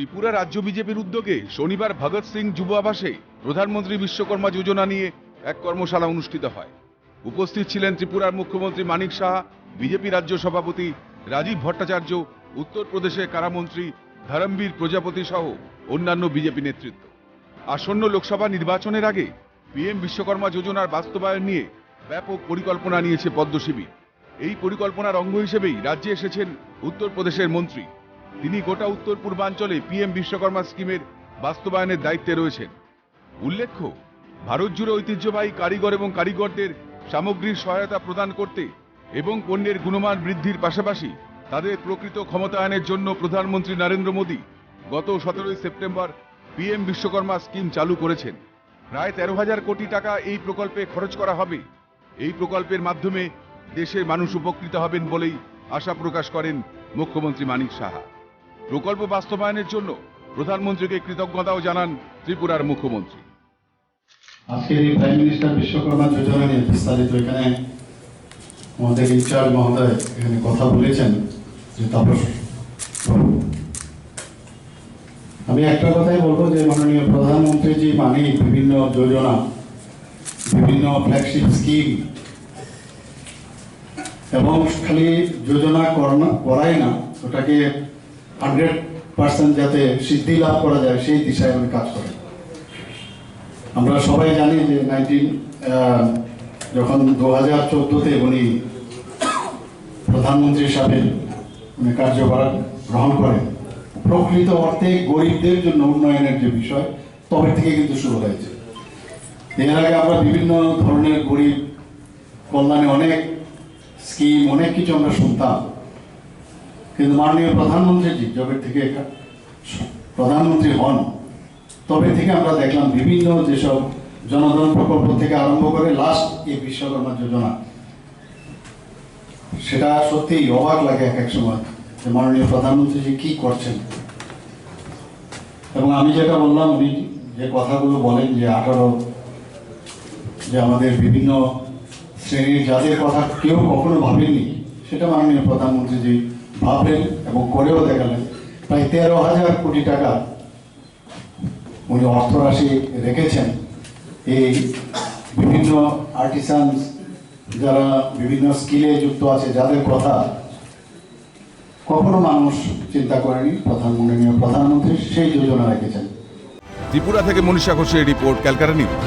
ত্রিপুরা রাজ্য বিজেপির উদ্যোগে শনিবার ভগৎ সিং যুব আবাসে প্রধানমন্ত্রী বিশ্বকর্মা যোজনা নিয়ে এক কর্মশালা অনুষ্ঠিত হয়। উপস্থিত ছিলেন ত্রিপুরার মুখ্যমন্ত্রী মানিক সাহা, বিজেপি রাজ্য সভাপতি রাজীব ভট্টাচার্য উত্তরপ্রদেশের কারামন্ত্রী ধরমবীর প্রজাপতি সহ অন্যান্য বিজেপি নেতৃত্ব। আসন্ন লোকসভা নির্বাচনের আগে পিএম বিশ্বকর্মা যোজনার বাস্তবায়ন নিয়ে ব্যাপক পরিকল্পনা নিয়েছে পদ্ম শিবির এই পরিকল্পনার অঙ্গ হিসেবেই রাজ্যে এসেছেন উত্তরপ্রদেশের মন্ত্রী তিনি গোটা উত্তর পূর্বাঞ্চলে পিএম বিশ্বকর্মা স্কিমের বাস্তবায়নের দায়িত্বে রয়েছেন। উল্লেখ্য, ভারত জুড়ে ঐতিহ্যবাহী কারিগর এবং কারিগরদের সামগ্রীর সহায়তা প্রদান করতে এবং পণ্যের গুণমান বৃদ্ধির পাশাপাশি তাদের প্রকৃত ক্ষমতায়নের জন্য প্রধানমন্ত্রী নরেন্দ্র মোদী গত সতেরোই সেপ্টেম্বর পিএম বিশ্বকর্মা স্কিম চালু করেছেন। প্রায় তেরো হাজার কোটি টাকা এই প্রকল্পে খরচ করা হবে। এই প্রকল্পের মাধ্যমে দেশের মানুষ উপকৃত হবেন বলেই আশা প্রকাশ করেন মুখ্যমন্ত্রী মানিক সাহা। প্রকল্প বাস্তবায়নের জন্য প্রধানমন্ত্রীকে কৃতজ্ঞতাও জানান ত্রিপুরার মুখ্যমন্ত্রী। আজকের এই প্রাইম মিনিস্টার বিশ্বকর্মা যোজনা নিয়ে বিস্তারিত এখানে আমাদের ইনচার্জ মহোদয় এখানে কথা বলেছেন, যে তাপস আমি একটা কথাই বলব যে মাননীয় প্রধানমন্ত্রী যে মানে বিভিন্ন যোজনা, বিভিন্ন ফ্ল্যাগশিপ স্কিম এবং খালি যোজনা করাই না, ওটাকে হান্ড্রেড পার্সেন্ট যাতে সিদ্ধি লাভ করা যায়, সেই দিশায় উনি কাজ করেন আমরা সবাই জানি যে নাইনটিন যখন দু হাজার চোদ্দোতে উনি প্রধানমন্ত্রী হিসাবে উনি কার্যভার গ্রহণ করেন, প্রকৃত অর্থে গরিবদের জন্য উন্নয়নের যে বিষয়, তবে থেকে কিন্তু শুরু হয়েছে। এর আগে আমরা বিভিন্ন ধরনের গরিব কল্যাণে অনেক স্কিম, অনেক কিছু আমরা শুনতাম। কিন্তু মাননীয় প্রধানমন্ত্রীজি, যবে থেকে প্রধানমন্ত্রী হন, তবে থেকে আমরা দেখলাম বিভিন্ন যেসব জনধন প্রকল্প থেকে আরম্ভ করে লাস্ট এই বিশ্বকর্মা যোজনা, সেটা সত্যিই অবাক লাগে এক এক সময় যে মাননীয় প্রধানমন্ত্রী কি করছেন। এবং আমি যেটা বললাম, উনি যে কথাগুলো বলেন যে আঠারো, যে আমাদের বিভিন্ন শ্রেণির যাদের কথা কেউ কখনো ভাবেনি সেটা মাননীয় প্রধানমন্ত্রীজি ভাবলেন এবং করেও দেখালেন। প্রায় তেরো হাজার কোটি টাকা উনি অর্থরাশি রেখেছেন। এই বিভিন্ন আর্টিসানস যারা বিভিন্ন স্কিলে যুক্ত আছে, যাদের কথা কখনো মানুষ চিন্তা করেনি প্রধানমন্ত্রী প্রধানমন্ত্রী সেই যোজনা রেখেছেন। ত্রিপুরা থেকে মনীষা ঘোষের রিপোর্ট, ক্যালকাটা নিউজ।